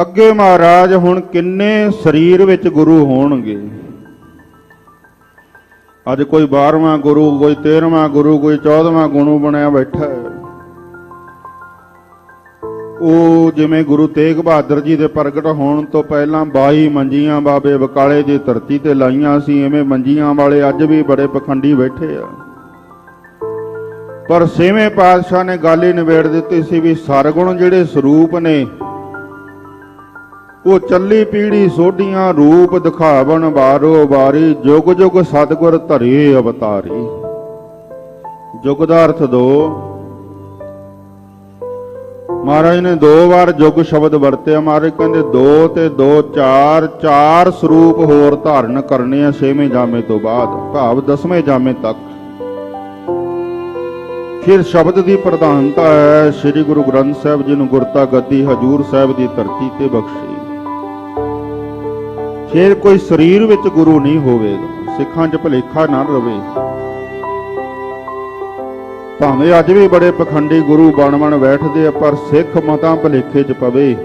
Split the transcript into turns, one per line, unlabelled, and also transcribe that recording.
ਅੱਗੇ ਮਹਾਰਾਜ, ਹੁਣ ਕਿੰਨੇ ਸਰੀਰ ਵਿੱਚ ਗੁਰੂ ਹੋਣਗੇ? ਅੱਜ ਕੋਈ 12ਵਾਂ ਗੁਰੂ, ਕੋਈ 13ਵਾਂ ਗੁਰੂ, ਕੋਈ 14ਵਾਂ ਗੁਰੂ ਬਣਿਆ ਬੈਠਾ ਹੈ। ਉਹ ਜਿਵੇਂ ਗੁਰੂ ਤੇਗ ਬਹਾਦਰ ਜੀ ਦੇ ਪ੍ਰਗਟ ਹੋਣ ਤੋਂ ਪਹਿਲਾਂ 22 ਮੰਜੀਆਂ ਬਾਬੇ ਬਕਾਲੇ ਦੀ ਧਰਤੀ ਤੇ ਲਾਈਆਂ ਸੀ, ਐਵੇਂ ਮੰਜੀਆਂ ਵਾਲੇ ਅੱਜ ਵੀ ਬੜੇ ਪਖੰਡੀ ਬੈਠੇ ਆ। ਪਰ ਛੇਵੇਂ ਪਾਤਸ਼ਾਹ ਨੇ ਗੱਲ ਹੀ ਨਿਬੇੜ ਦਿੱਤੀ ਸੀ ਵੀ ਸਰਗੁਣ ਜਿਹੜੇ ਸਰੂਪ ਨੇ ਉਹ ਚੱਲੀ ਪੀੜੀ ਸੋਢੀਆਂ ਰੂਪ ਦਿਖਾਵਣ ਵਾਰੋ ਵਾਰੀ, ਜੁਗ ਜੁਗ ਸਤਗੁਰ ਧਰੇ ਅਵਤਾਰੀ। ਜੁਗ ਦਾ ਅਰਥ ਦੋ, ਮਹਾਰਾਜ ਨੇ ਦੋ ਵਾਰ ਜੁਗ ਸ਼ਬਦ ਵਰਤਿਆ। ਮਹਾਰਾਜ ਕਹਿੰਦੇ, ਦੋ ਤੇ ਦੋ, ਚਾਰ ਚਾਰ ਸਰੂਪ ਹੋਰ ਧਾਰਨ ਕਰਨੇ ਆ ਛੇਵੇਂ ਜਾਮੇ ਤੋਂ ਬਾਅਦ, ਭਾਵ ਦਸਵੇਂ ਜਾਮੇ ਤੱਕ। ਫਿਰ ਸ਼ਬਦ ਦੀ ਪ੍ਰਧਾਨਤਾ ਹੈ, ਸ੍ਰੀ ਗੁਰੂ ਗ੍ਰੰਥ ਸਾਹਿਬ ਜੀ ਨੂੰ ਗੁਰਤਾ ਗੱਦੀ ਹਜੂਰ ਸਾਹਿਬ ਦੀ ਧਰਤੀ ਤੇ ਬਖਸ਼ੀ। ਫਿਰ ਕੋਈ ਸਰੀਰ ਵਿੱਚ ਗੁਰੂ ਨਹੀਂ ਹੋਵੇਗਾ ਸਿੱਖਾਂ 'ਚ ਭਲੇਖਾ ਨਾ ਰਵੇ। ਭਾਵੇਂ ਅੱਜ ਵੀ ਬੜੇ ਪਖੰਡੀ ਗੁਰੂ ਬਣ ਬਣ ਬੈਠਦੇ ਆ, ਪਰ ਸਿੱਖ ਮਤਾਂ ਭਲੇਖੇ 'ਚ ਪਵੇ।